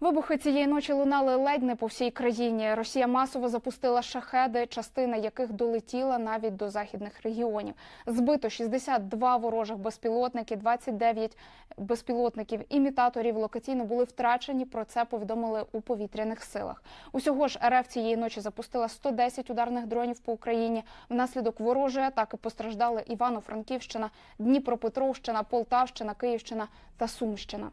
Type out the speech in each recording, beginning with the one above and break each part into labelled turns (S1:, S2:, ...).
S1: Вибухи цієї ночі лунали ледь не по всій країні. Росія масово запустила шахеди, частина яких долетіла навіть до західних регіонів. Збито 62 ворожих безпілотники, 29 безпілотників імітаторів локаційно були втрачені. Про це повідомили у повітряних силах. Усього ж РФ цієї ночі запустила 110 ударних дронів по Україні. Внаслідок ворожої атаки постраждали Івано-Франківщина, Дніпропетровщина, Полтавщина, Київщина та Сумщина.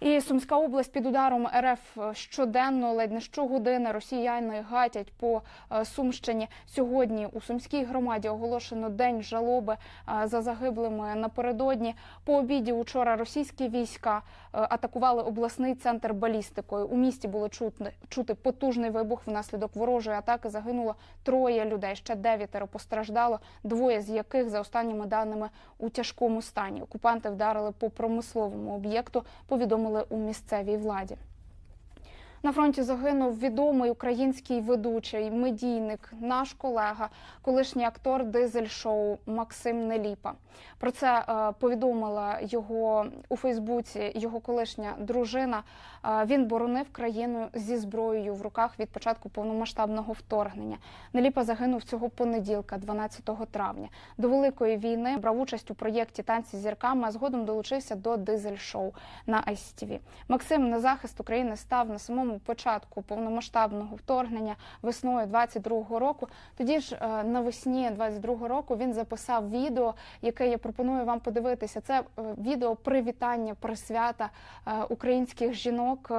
S1: І Сумська область під ударом РФ щоденно, ледь не щогодини росіяни гатять по е, Сумщині. Сьогодні у Сумській громаді оголошено день жалоби е, за загиблими напередодні. По обіді учора російські війська е, атакували обласний центр балістикою. У місті було чути, чути потужний вибух. Внаслідок ворожої атаки загинуло троє людей. Ще дев'ятеро постраждало. Двоє з яких, за останніми даними, у тяжкому стані. Окупанти вдарили по промисловому об'єкту. Повідомили у місцевій владі. На фронті загинув відомий український ведучий, медійник, наш колега, колишній актор дизель-шоу Максим Неліпа. Про це е, повідомила його у Фейсбуці його колишня дружина. Е, він боронив країну зі зброєю в руках від початку повномасштабного вторгнення. Неліпа загинув цього понеділка, 12 травня. До великої війни брав участь у проєкті Танці з зірками, а згодом долучився до дизель-шоу на ICTV. Максим на захист України став на самому початку повномасштабного вторгнення весною 22-го року. Тоді ж е, навесні 22-го року він записав відео, яке я пропоную вам подивитися. Це е, відео привітання присвята е, українських жінок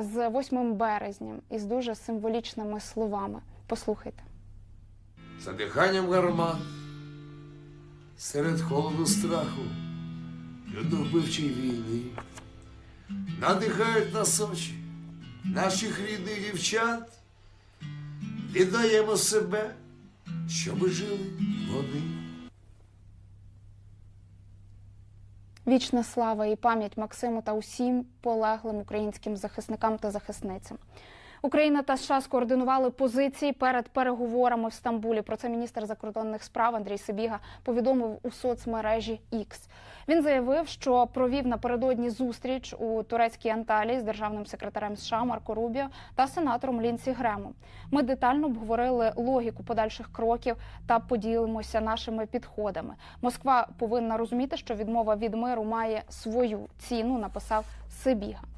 S1: з 8 березня із дуже символічними словами. Послухайте.
S2: За диханням гармат, серед холоду страху, людовбивчої війни, надихають нас очі наших рідних дівчат, віддаємо себе, щоби жили вони.
S1: Вічна слава і пам'ять Максиму та усім полеглим українським захисникам та захисницям. Україна та США скоординували позиції перед переговорами в Стамбулі. Про це міністр закордонних справ Андрій Сибіга повідомив у соцмережі X. Він заявив, що провів напередодні зустріч у турецькій Анталії з державним секретарем США Марко Рубіо та сенатором Лінсі Гремом. Ми детально обговорили логіку подальших кроків та поділимося нашими підходами. Москва повинна розуміти, що відмова від миру має свою ціну. Написав Сибіга.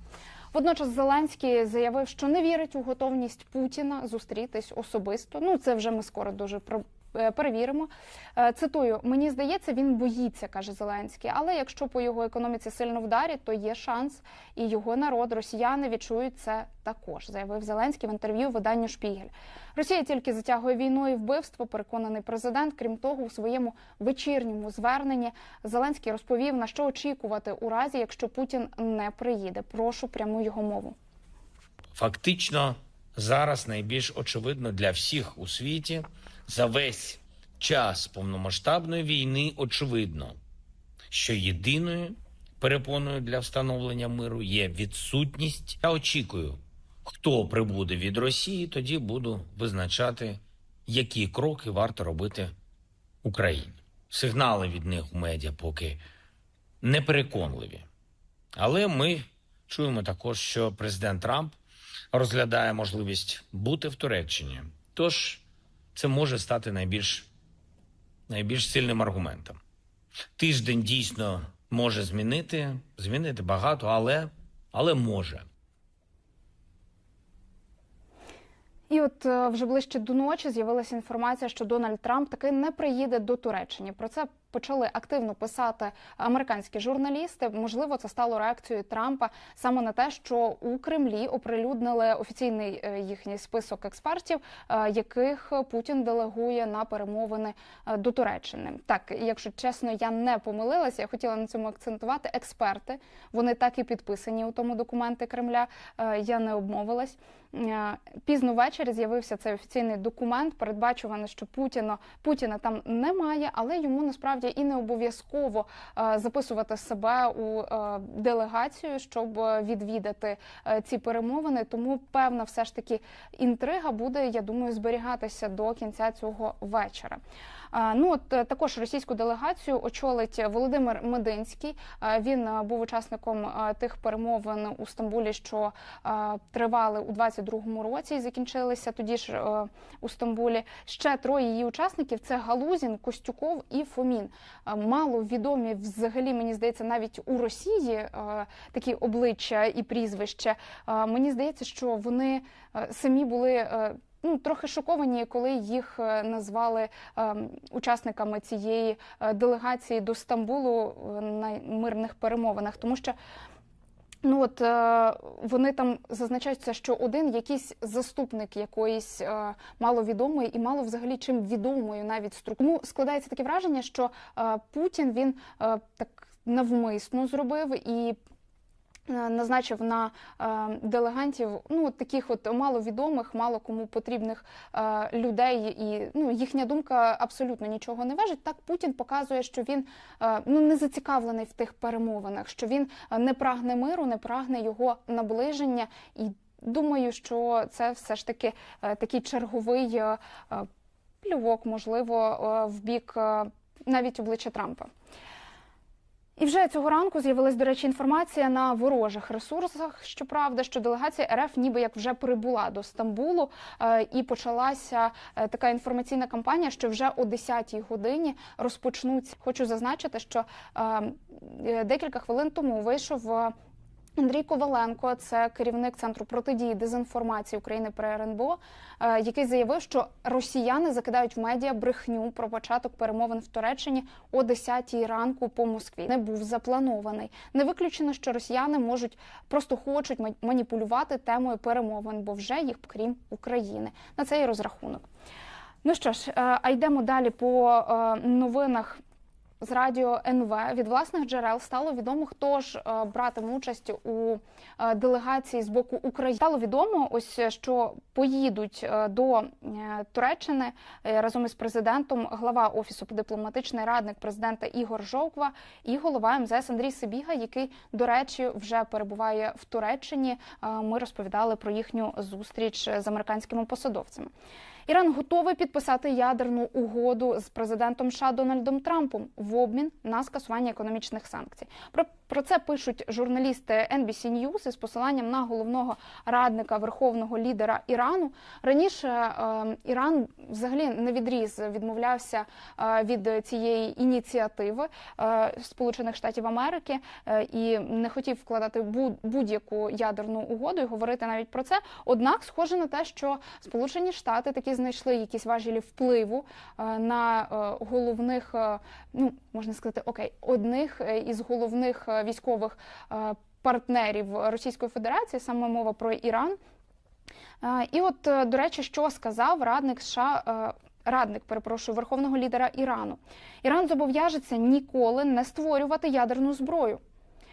S1: Водночас Зеленський заявив, що не вірить у готовність Путіна зустрітись особисто. Ну це вже ми скоро дуже про. Перевіримо. Е, Цитую: мені здається, він боїться, каже Зеленський. Але якщо по його економіці сильно вдарять, то є шанс, і його народ, росіяни відчують це також, заявив Зеленський в інтерв'ю виданню Шпігель. Росія тільки затягує війну і вбивство, переконаний президент. Крім того, у своєму вечірньому зверненні Зеленський розповів, на що очікувати у разі, якщо Путін не приїде. Прошу пряму його мову.
S3: Фактично, зараз найбільш очевидно для всіх у світі за весь час повномасштабної війни очевидно, що єдиною перепоною для встановлення миру є відсутність. Я очікую, хто прибуде від Росії, тоді буду визначати, які кроки варто робити Україні. Сигнали від них у медіа поки непереконливі. Але ми чуємо також, що президент Трамп розглядає можливість бути в Туреччині. Тож це може стати найбільш, найбільш сильним аргументом. Тиждень дійсно може змінити, змінити багато, але, але може.
S1: І от е, вже ближче до ночі з'явилася інформація, що Дональд Трамп таки не приїде до Туреччини. Про це почали активно писати американські журналісти. Можливо, це стало реакцією Трампа саме на те, що у Кремлі оприлюднили офіційний е, їхній список експертів, е, яких Путін делегує на перемовини е, до Туреччини. Так, якщо чесно, я не помилилася. Я хотіла на цьому акцентувати. Експерти вони так і підписані у тому документи Кремля. Я не обмовилась. Пізно ввечері з'явився цей офіційний документ. Передбачувано, що Путіна Путіна там немає, але йому насправді і не обов'язково е, записувати себе у е, делегацію, щоб відвідати е, ці перемовини. Тому певна все ж таки інтрига буде, я думаю, зберігатися до кінця цього вечора. Ну от е, також російську делегацію очолить Володимир Мединський. Він е, був учасником е, тих перемовин у Стамбулі, що тривали у 22-му році і закінчилися тоді ж у Стамбулі. Ще троє її учасників: це Галузін, Костюков і Фомін. Мало відомі взагалі, мені здається, навіть у Росії такі обличчя і прізвища. Мені здається, що вони самі були. Ну, трохи шоковані, коли їх е, назвали е, учасниками цієї е, делегації до Стамбулу е, на мирних перемовинах, тому що ну от вони там зазначаються, що один якийсь заступник якоїсь маловідомої і мало взагалі чим відомої навіть структури. Тому складається таке враження, що Путін він так навмисно зробив і назначив на е, делегантів ну таких от маловідомих, мало кому потрібних е, людей, і ну їхня думка абсолютно нічого не важить. Так Путін показує, що він е, ну не зацікавлений в тих перемовинах, що він е, не прагне миру, не прагне його наближення. І думаю, що це все ж таки е, такий черговий е, е, плювок, можливо, е, в бік е, навіть обличчя Трампа. І вже цього ранку з'явилась, до речі, інформація на ворожих ресурсах. Щоправда, що делегація РФ ніби як вже прибула до Стамбулу, е, і почалася е, така інформаційна кампанія, що вже о 10-й годині розпочнуться. Хочу зазначити, що е, е, декілька хвилин тому вийшов. Андрій Коваленко, це керівник центру протидії дезінформації України при РНБО, е, який заявив, що росіяни закидають в медіа брехню про початок перемовин в Туреччині о 10 ранку по Москві. Не був запланований. Не виключено, що росіяни можуть просто хочуть ма- маніпулювати темою перемовин, бо вже їх крім України. На це і розрахунок. Ну що ж, е, а йдемо далі по е, новинах з радіо НВ від власних джерел стало відомо, хто ж е, братиме участь у е, делегації з боку України. Стало відомо, ось що поїдуть е, до Туреччини разом із президентом глава офісу дипломатичний радник президента Ігор Жовква і голова МЗС Андрій Сибіга, який, до речі, вже перебуває в Туреччині. Ми розповідали про їхню зустріч з американськими посадовцями. Іран готовий підписати ядерну угоду з президентом США Дональдом Трампом в обмін на скасування економічних санкцій. Про це пишуть журналісти NBC News із посиланням на головного радника верховного лідера Ірану. Раніше е, Іран взагалі на відріз відмовлявся е, від цієї ініціативи е, Сполучених Штатів Америки і не хотів вкладати бу- будь-яку ядерну угоду і говорити навіть про це. Однак, схоже на те, що Сполучені Штати таки знайшли якісь важелі впливу на головних, ну можна сказати, окей, одних із головних військових е, партнерів Російської Федерації, саме мова про Іран. Е, І от, е, до речі, що сказав радник США. Радник, перепрошую, верховного лідера Ірану. Іран зобов'яжеться ніколи не створювати ядерну зброю,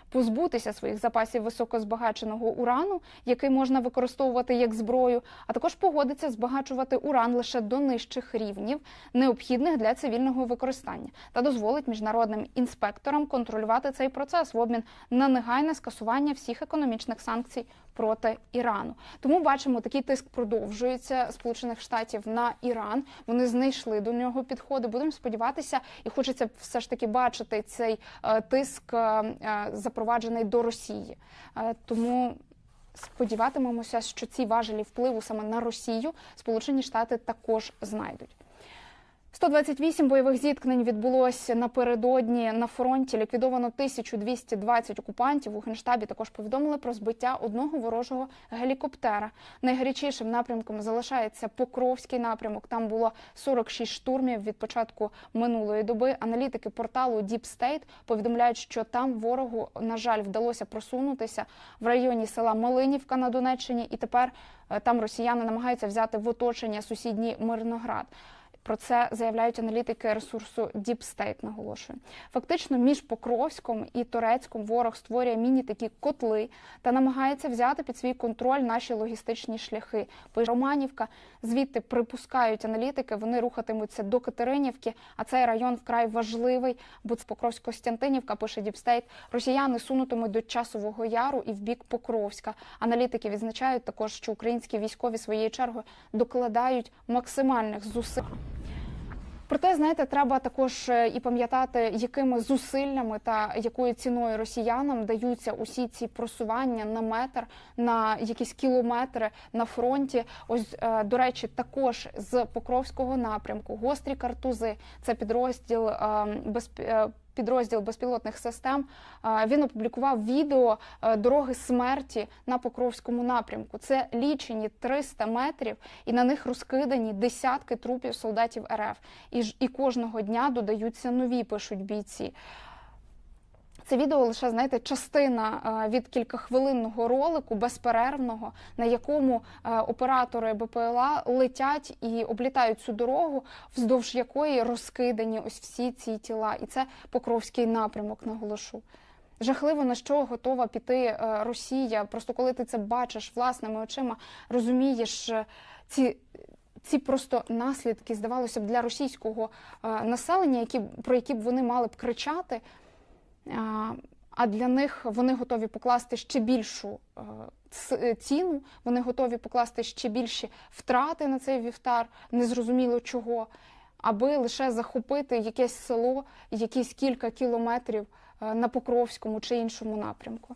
S1: позбутися своїх запасів високозбагаченого урану, який можна використовувати як зброю, а також погодиться збагачувати уран лише до нижчих рівнів, необхідних для цивільного використання, та дозволить міжнародним інспекторам контролювати цей процес в обмін на негайне скасування всіх економічних санкцій проти Ірану. Тому бачимо, такий тиск продовжується Сполучених Штатів на Іран. Вони знайшли до нього підходи. Будемо сподіватися, і хочеться все ж таки бачити цей е, тиск е, е, запроваджений до Росії. Тому. Сподіватимемося, що ці важелі впливу саме на Росію Сполучені Штати також знайдуть. 128 бойових зіткнень відбулося напередодні на фронті. Ліквідовано 1220 окупантів. У генштабі також повідомили про збиття одного ворожого гелікоптера. Найгарячішим напрямком залишається Покровський напрямок. Там було 46 штурмів від початку минулої доби. Аналітики порталу Deep State повідомляють, що там ворогу на жаль вдалося просунутися в районі села Малинівка на Донеччині, і тепер е, там росіяни намагаються взяти в оточення сусідній Мирноград. Про це заявляють аналітики ресурсу Deep State, наголошую. Фактично, між Покровськом і Турецьком ворог створює міні такі котли та намагається взяти під свій контроль наші логістичні шляхи. Пише Романівка звідти припускають аналітики. Вони рухатимуться до Катеринівки. А цей район вкрай важливий, бо це Покровсько-Стянтинівка, пише Deep State. Росіяни сунутимуть до часового яру і в бік Покровська. Аналітики відзначають також, що українські військові своєю чергою докладають максимальних зусиль. Проте, знаєте, треба також е, і пам'ятати, якими зусиллями та якою ціною росіянам даються усі ці просування на метр, на якісь кілометри на фронті. Ось е, до речі, також з Покровського напрямку гострі картузи. Це підрозділ безпеки. безп- е, Підрозділ безпілотних систем він опублікував відео е, дороги смерті на Покровському напрямку. Це лічені 300 метрів, і на них розкидані десятки трупів солдатів РФ. І ж і кожного дня додаються нові, пишуть бійці. Це відео лише знаєте частина е, від кількахвилинного ролику безперервного, на якому е, оператори БПЛА летять і облітають цю дорогу, вздовж якої розкидані ось всі ці тіла. І це Покровський напрямок, наголошу. Жахливо на що готова піти е, Росія. Просто коли ти це бачиш власними очима, розумієш ці. Ці просто наслідки, здавалося б, для російського населення, які про які б вони мали б кричати. А, для них вони готові покласти ще більшу е, е, ціну, вони готові покласти ще більші втрати на цей вівтар, незрозуміло чого, аби лише захопити якесь село, якісь кілька кілометрів е, на Покровському чи іншому напрямку.